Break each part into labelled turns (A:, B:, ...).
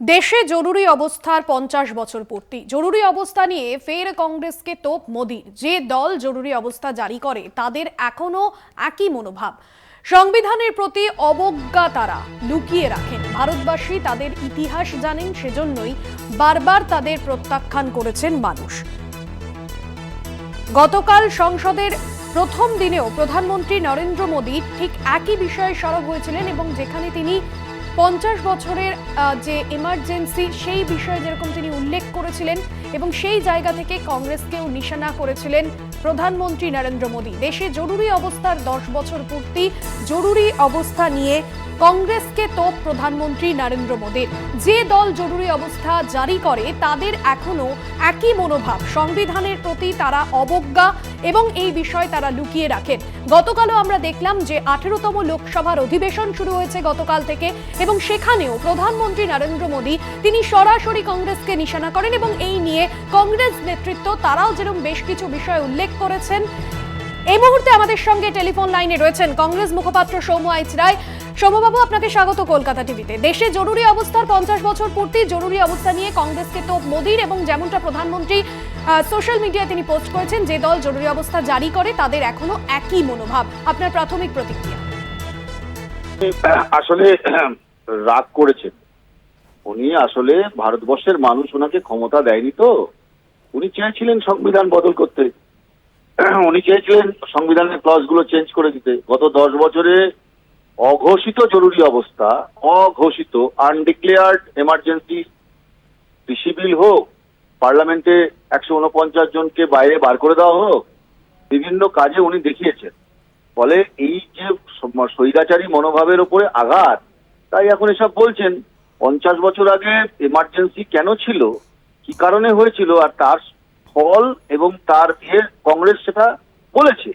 A: দেশে জরুরি অবস্থার পঞ্চাশ বছর পূর্তি। জরুরি অবস্থা নিয়ে ফের কংগ্রেসকে তোপ মোদির। যে দল জরুরি অবস্থা জারি করে, তাদের এখনও একই মনোভাব। সংবিধানের প্রতি অবজ্ঞা তারা লুকিয়ে রাখেন। ভারতবাসী তাদের ইতিহাস জানেন, সেজন্যই বারবার তাদের প্রত্যাখ্যান করেছেন মানুষ। গতকাল সংসদের প্রথম দিনেও প্রধানমন্ত্রী নরেন্দ্র মোদী ঠিক একই বিষয়ে সরব হয়েছিলেন এবং যেখানে তিনি পঞ্চাশ বছরের যে এমার্জেন্সি সেই বিষয়ে যেরকম তিনি উল্লেখ করেছিলেন এবং সেই জায়গা থেকে কংগ্রেসকেও নিশানা করেছিলেন প্রধানমন্ত্রী নরেন্দ্র মোদী। দেশে জরুরি অবস্থার দশ বছর পূর্তি, জরুরি অবস্থা নিয়ে কংগ্রেসকে তোপ প্রধানমন্ত্রী নরেন্দ্র মোদীর। যে দল জরুরি অবস্থা জারি করে, তাদের এখনও একই মনোভাব। সংবিধানের প্রতি তারা অবজ্ঞা এবং এই বিষয় তারা লুকিয়ে রাখেন। গতকালও আমরা দেখলাম যে আঠেরোতম লোকসভার অধিবেশন শুরু হয়েছে গতকাল থেকে এবং সেখানেও প্রধানমন্ত্রী নরেন্দ্র মোদী তিনি সরাসরি কংগ্রেসকে নিশানা করেন এবং এই নিয়ে কংগ্রেস নেতৃত্ব তারাও যেরকম বেশ কিছু বিষয় উল্লেখ করেছেন। এই মুহূর্তে আমাদের সঙ্গে টেলিফোন লাইনে রয়েছেন কংগ্রেস মুখপাত্র সৌম্য আইচ রায়। সৌম্যবাবু আপনাকে স্বাগত কলকাতা টিভিতে। দেশে জরুরি অবস্থার পঞ্চাশ বছর পূর্তি জরুরি অবস্থা নিয়ে কংগ্রেসকে তো মোদির এবং যেমনটা প্রধানমন্ত্রী সোশ্যাল মিডিয়ায় তিনি পোস্ট করেছেন, যে দল জরুরি অবস্থা জারি করে, তাদের এখনও একই মনোভাব। আপনার প্রাথমিক প্রতিক্রিয়া?
B: আসলে রাগ করেছেন। উনি আসলে ভারতবর্ষের মানুষ, ওনাকে ক্ষমতা দেয়নি তো। উনি চেয়েছিলেন সংবিধান বদল করতে। উনি চেয়েছিলেন সংবিধানের ক্লজগুলো চেঞ্জ করে দিতে। গত দশ বছরে অঘোষিত জরুরি অবস্থা, অঘোষিত আনডিক্লেয়ার্ড এমার্জেন্সি বিল হোক, পার্লামেন্টে একশো উনপঞ্চাশ জনকে বাইরে বার করে দেওয়া হোক, বিভিন্ন কাজে উনি দেখিয়েছেন। ফলে এই যে স্বৈরাচারী মনোভাবের উপরে আঘাত, তাই এখন এসব বলছেন, পঞ্চাশ বছর আগে এমার্জেন্সি কেন ছিল, কি কারণে হয়েছিল, আর তার ফল এবং তার ইয়ে কংগ্রেস সেটা বলেছে।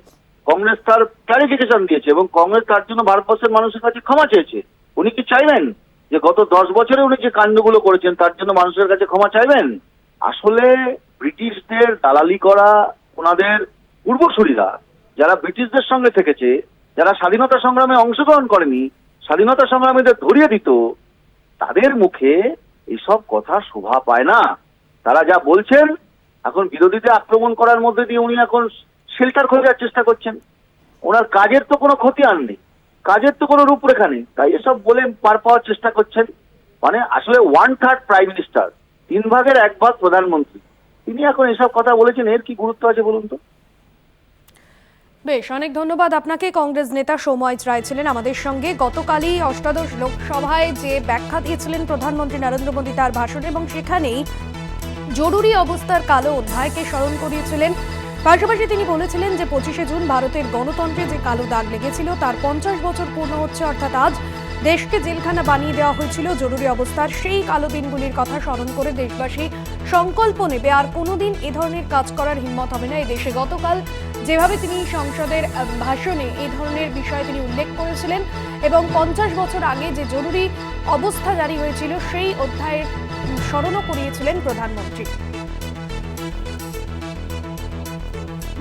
B: কংগ্রেস তার ক্লারিফিকেশন দিয়েছে এবং কংগ্রেস তার জন্য ভারতবর্ষের মানুষের কাছে ক্ষমা চেয়েছে। উনি কি চাইবেন যে গত দশ বছরে উনি যে কাণ্ডগুলো করেছেন, তার জন্য মানুষের কাছে ক্ষমা চাইবেন? আসলে ব্রিটিশদের দালালি করা ওনাদের পূর্বসূরীরা, যারা ব্রিটিশদের সঙ্গে থেকেছে, যারা স্বাধীনতা সংগ্রামে অংশগ্রহণ করেনি, স্বাধীনতা সংগ্রামীদের ধরিয়ে দিত, তাদের মুখে এইসব কথা শোভা পায় না। তারা যা বলছেন, এখন বিরোধীদের আক্রমণ করার মধ্যে দিয়ে উনি এখন শেল্টার খোঁজার চেষ্টা করছেন। ওনার কাজের তো কোনো ক্ষতি আর নেই। কাজের তো কোনো রূপরেখা নেই। তাই এসব বলে পার পাওয়ার চেষ্টা করছেন। মানে আসলে ওয়ান থার্ড প্রাইম মিনিস্টার তিন ভাগের এক ভাগ প্রধানমন্ত্রী। তিনি এখন এসব কথা বলেছেন, এর কি গুরুত্ব আছে বলুন তো?
A: বেশ, অনেক ধন্যবাদ আপনাকে। কংগ্রেস নেতা সৌময় রায় ছিলেন আমাদের সঙ্গে। গতকালই অষ্টাদশ লোকসভায় যে ব্যাখ্যা দিয়েছিলেন প্রধানমন্ত্রী নরেন্দ্র মোদী তার ভাষণে, এবং সেখানেই জরুরি অবস্থার কালো অধ্যায়কে স্মরণ করিয়েছিলেন পাশাপাশি তিনি বলেছিলেন যে পঁচিশে জুন ভারতের গণতন্ত্রে যে কালো দাগ লেগেছিল, তার পঞ্চাশ বছর পূর্ণ হচ্ছে, অর্থাৎ আজ দেশকে জেলখানা বানিয়ে দেওয়া হয়েছিল জরুরি অবস্থার সেই কালো দিনগুলির কথা স্মরণ করে দেশবাসী সংকল্প নেবে। আর কোনোদিন এ ধরনের কাজ করার হিম্মত হবে না। দেশে গতকাল যেভাবে তিনি সংসদের ভাষণে এই ধরনের বিষয়ে তিনি উল্লেখ করেছিলেন এবং পঞ্চাশ বছর আগে যে জরুরি অবস্থা জারি হয়েছিল, সেই অধ্যায়ের স্মরণও করিয়েছিলেন প্রধানমন্ত্রী।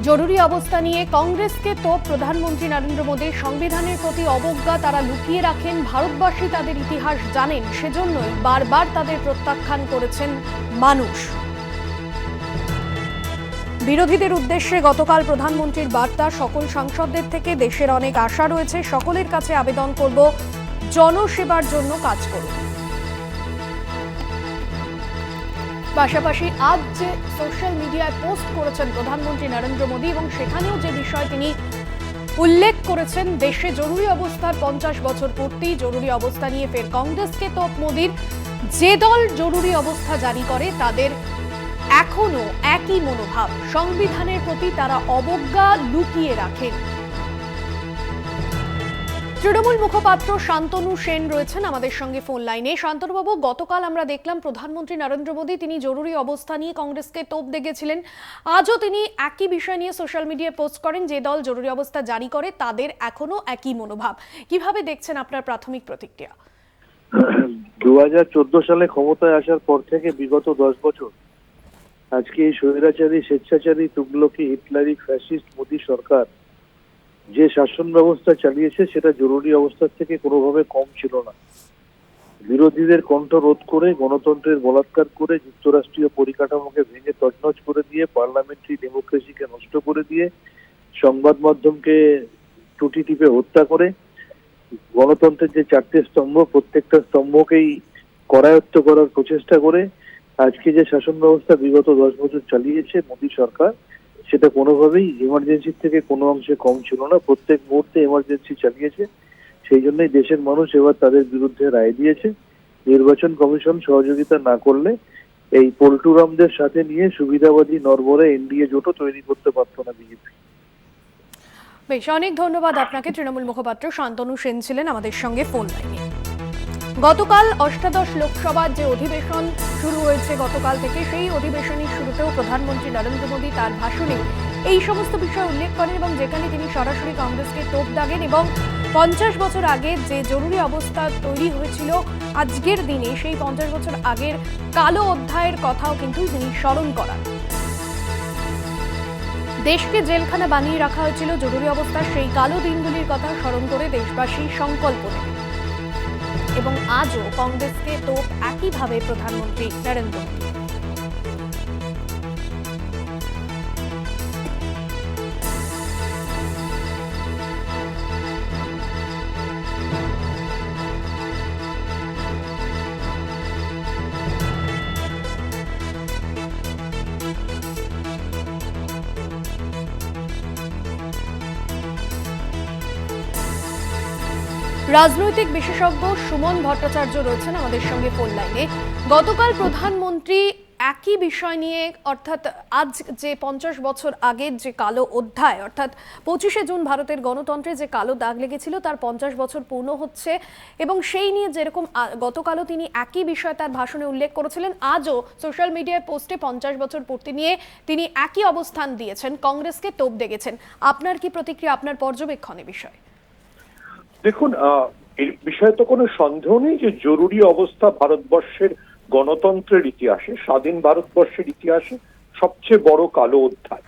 A: জরুরি অবস্থা নিয়ে কংগ্রেসকে তো প্রধানমন্ত্রী নরেন্দ্র মোদীর সংবিধানের প্রতি অবজ্ঞা তারা লুকিয়ে রাখেন, ভারতবাসী তাদের ইতিহাস জানেন, সেজন্যই বারবার তাদের প্রত্যাখ্যান করেছেন মানুষ। বিরোধীদের উদ্দেশ্যে গতকাল প্রধানমন্ত্রীর বার্তা, সকল সাংসদদের থেকে দেশের অনেক আশা রয়েছে, সকলের কাছে আবেদন করব, জনসেবার জন্য কাজ করুন। পাশাপাশি আজ যে সোশ্যাল মিডিয়ায় পোস্ট করেছেন প্রধানমন্ত্রী নরেন্দ্র মোদী এবং সেখানেও যে বিষয় তিনি উল্লেখ করেছেন, দেশে জরুরি অবস্থার পঞ্চাশ বছর পূর্তি, জরুরি অবস্থা নিয়ে ফের কংগ্রেসকে তোপ মোদীর। যে দল জরুরি অবস্থা জারি করে, তাদের এখনও একই মনোভাব। সংবিধানের প্রতি তারা অবজ্ঞা লুকিয়ে রাখেন। তৃণমূল মুখপাত্র শান্তনু সেন রয়েছেন আমাদের সঙ্গে ফোন লাইনে। শান্তনুবাবু, গতকাল আমরা দেখলাম প্রধানমন্ত্রী নরেন্দ্র মোদী তিনি জরুরি অবস্থা নিয়ে কংগ্রেসকে তোপ দেখেছিলেন আজও তিনি একই বিষয় নিয়ে সোশ্যাল মিডিয়ায় পোস্ট করেন, যে দল জরুরি অবস্থা জারি করে তাদের এখনও একই মনোভাব। কীভাবে দেখছেন আপনার প্রাথমিক প্রতিক্রিয়া?
C: দু হাজার চোদ্দ সালে ক্ষমতায় আসার পর থেকে বিগত দশ বছর আজকে এই স্বৈরাচারী, স্বেচ্ছাচারী, তুগলকি, হিটলারি, ফ্যাসিস্ট, মোদী সরকার যে শাসন ব্যবস্থা চালিয়েছে, সেটা জরুরি অবস্থার থেকে কোনোভাবে কম ছিল না। বিরোধীদের কণ্ঠ রোধ করে, গণতন্ত্রের বলাৎকার করে, যুক্তরাষ্ট্রীয় পরিকাঠামোকে ভেঙে তছনছ করে দিয়ে, পার্লামেন্টারি ডেমোক্রেসিকে নষ্ট করে দিয়ে, সংবাদ মাধ্যমকে টুটি টিপে হত্যা করে, গণতন্ত্রের যে চারটে স্তম্ভ, প্রত্যেকটা স্তম্ভকেই করায়ত্ত করার প্রচেষ্টা করে, আজকে যে শাসন ব্যবস্থা বিগত দশ বছর চালিয়েছে, মোদী সরকার সেটা কোনোভাবেই এমার্জেন্সির থেকে কোনো অংশে কম ছিল না। প্রত্যেক মুহূর্তে এমার্জেন্সি চালিয়েছে। সেই জন্যই দেশের মানুষ এবার তাদের বিরুদ্ধে রায় দিয়েছে। নির্বাচন কমিশন সহযোগিতা না করলে এই পল্টুরামদের সাথে নিয়ে সুবিধাবাদী নরবরে এনডিএ জোটও তৈরি করতে পারতো না বিজেপি।
A: বেশ, অনেক ধন্যবাদ আপনাকে। তৃণমূল মুখপাত্র শান্তনু সেন ছিলেন আমাদের সঙ্গে ফোন লাইনে। গতকাল অষ্টাদশ লোকসভার যে অধিবেশন শুরু হয়েছে গতকাল থেকে, সেই অধিবেশনের শুরুতেও প্রধানমন্ত্রী নরেন্দ্র মোদী তার ভাষণে এই সমস্ত বিষয় উল্লেখ করেন এবং যেখানে তিনি সরাসরি কংগ্রেসকে তোপ দাগেন এবং পঞ্চাশ বছর আগে যে জরুরি অবস্থা তৈরি হয়েছিল আজকের দিনে, সেই পঞ্চাশ বছর আগের কালো অধ্যায়ের কথাও কিন্তু তিনি স্মরণ করান। দেশকে জেলখানা বানিয়ে রাখা হয়েছিল জরুরি অবস্থার সেই কালো দিনগুলির কথা স্মরণ করে দেশবাসী সংকল্প নেবে এবং আজও কংগ্রেসকে তোপ একইভাবে প্রধানমন্ত্রী নরেন্দ্র মোদী। রাজনৈতিক বিশেষজ্ঞ সুমন ভট্টাচার্য রয়েছেন আমাদের সঙ্গে ফোন লাইনে গতকাল প্রধানমন্ত্রী একই বিষয় নিয়ে, অর্থাৎ আজ যে পঞ্চাশ বছর আগের যে কালো অধ্যায়, অর্থাৎ পঁচিশে জুন ভারতের গণতন্ত্রে যে কালো দাগ লেগেছিল, তার পঞ্চাশ বছর পূর্ণ হচ্ছে এবং সেই নিয়ে যেরকম গতকালও তিনি একই বিষয় তার ভাষণে উল্লেখ করেছিলেন, আজও সোশ্যাল মিডিয়ায় পোস্টে পঞ্চাশ বছর পূর্তি নিয়ে তিনি একই অবস্থান দিয়েছেন, কংগ্রেসকে তোপ দেখেছেন আপনার কি প্রতিক্রিয়া, আপনার পর্যবেক্ষণে বিষয়?
D: দেখুন এই বিষয়ে তো কোনো সন্দেহ নেই যে জরুরি অবস্থা ভারতবর্ষের গণতন্ত্রের ইতিহাসে, স্বাধীন ভারতবর্ষের ইতিহাসে সবচেয়ে বড় কালো অধ্যায়।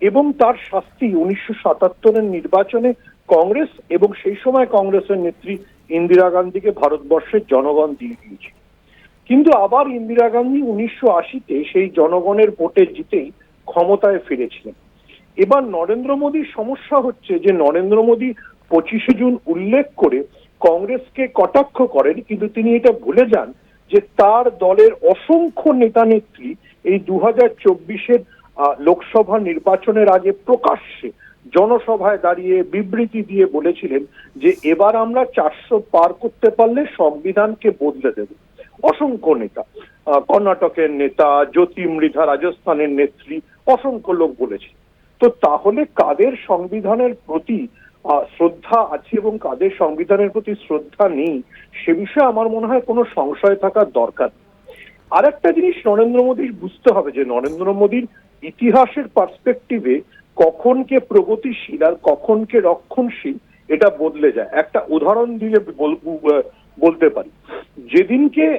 D: এবং তার শাস্তি উনিশশো সাতাত্তরের নির্বাচনে কংগ্রেস এবং সেই সময় কংগ্রেসের নেত্রী ইন্দিরা গান্ধীকে ভারতবর্ষের জনগণ দিয়ে দিয়েছে। কিন্তু আবার ইন্দিরা গান্ধী উনিশশো আশিতে সেই জনগণের ভোটে জিতেই ক্ষমতায় ফিরেছিলেন। এবার নরেন্দ্র মোদীর সমস্যা হচ্ছে যে নরেন্দ্র মোদী পঁচিশে জুন উল্লেখ করে কংগ্রেসকে কটাক্ষ করেন, কিন্তু তিনি এটা ভুলে যান যে তার দলের অসংখ্য নেতা নেত্রী এই দু হাজার চব্বিশের লোকসভা নির্বাচনের আগে প্রকাশ্যে জনসভায় দাঁড়িয়ে বিবৃতি দিয়ে বলেছিলেন যে এবার আমরা চারশো পার করতে পারলে সংবিধানকে বদলে দেব। অসংখ্য নেতা কর্ণাটকের নেতা জ্যোতি মৃধা রাজস্থানের নেত্রী, অসংখ্য লোক বলেছে। তো তাহলে কাদের সংবিধানের প্রতি শ্রদ্ধা আছে এবং কাদের সংবিধানের প্রতি শ্রদ্ধা নেই, সে বিষয়ে আমার মনে হয় কোনো সংশয় থাকার দরকার। আর একটা জিনিস নরেন্দ্র মোদীর বুঝতে হবে যে, নরেন্দ্র মোদীর ইতিহাসের পার্সপেক্টিভে কখন কে প্রগতিশীল আর কখন কে রক্ষণশীল, এটা বদলে যায়। একটা উদাহরণ দিয়ে বল- বলতে পারি। যেদিনকে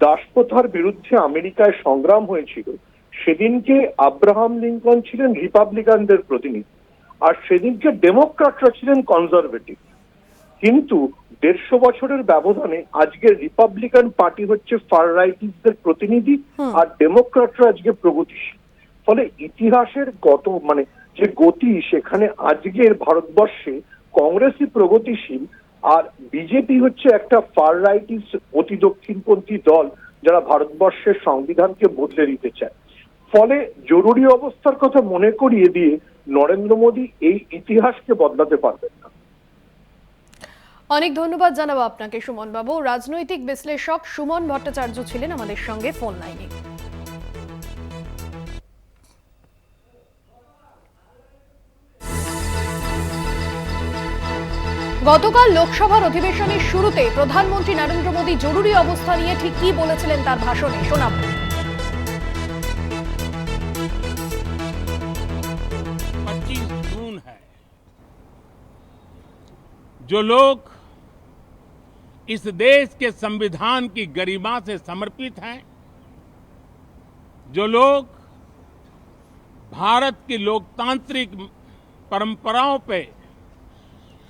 D: দাসপ্রথার বিরুদ্ধে আমেরিকায় সংগ্রাম হয়েছিল, সেদিনকে আব্রাহাম লিঙ্কন ছিলেন রিপাবলিকানদের প্রতিনিধি। আর সেদিনকে ডেমোক্রাটরা ছিলেন কনজারভেটিভ কিন্তু দেড়শো বছরের ব্যবধানে আজকে রিপাবলিকান পার্টি হচ্ছে ফার রাইটিসদের প্রতিনিধি আর ডেমোক্রাটরা আজকে প্রগতিশীল। ফলে ইতিহাসের গত মানে যে গতি সেখানে আজকের ভারতবর্ষে কংগ্রেসই প্রগতিশীল আর বিজেপি হচ্ছে একটা ফার রাইটিস অতি দক্ষিণপন্থী দল যারা ভারতবর্ষের সংবিধানকে বদলে দিতে চায়। ফলে জরুরি অবস্থার কথা মনে করিয়ে দিয়ে নরেন্দ্র মোদী এই ইতিহাসকে বদলাতে পারবেন না।
A: অনেক ধন্যবাদ জানাব আপনাকে সুমন বাবু রাজনৈতিক বিশ্লেষক সুমন ভট্টাচার্য ছিলেন আমাদের সঙ্গে ফোন লাইনে। গতকাল লোকসভার অধিবেশনের শুরুতে প্রধানমন্ত্রী নরেন্দ্র মোদী জরুরি অবস্থা নিয়ে ঠিক কি বলেছিলেন তার ভাষণে শোনাবো।
E: जो लोग इस देश के संविधान की गरिमा से समर्पित हैं, जो लोग भारत की लोकतांत्रिक परंपराओं पे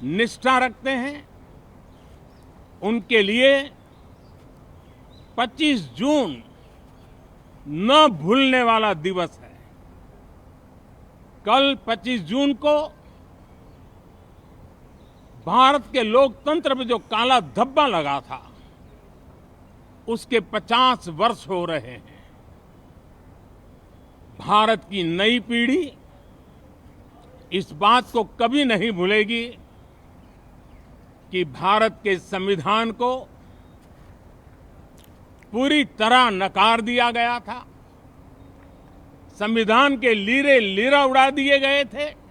E: निष्ठा रखते हैं, उनके लिए 25 जून न भूलने वाला दिवस है। कल 25 जून को भारत के लोकतंत्र में जो काला धब्बा लगा था, उसके 50 वर्ष हो रहे हैं। भारत की नई पीढ़ी इस बात को कभी नहीं भूलेगी कि भारत के संविधान को पूरी तरह नकार दिया गया था। संविधान के लीरे लीरा उड़ा दिए गए थे।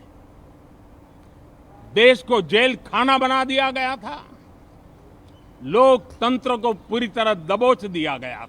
E: देश को जेल खाना बना दिया गया था। लोकतंत्र को पूरी तरह दबोच दिया गया था।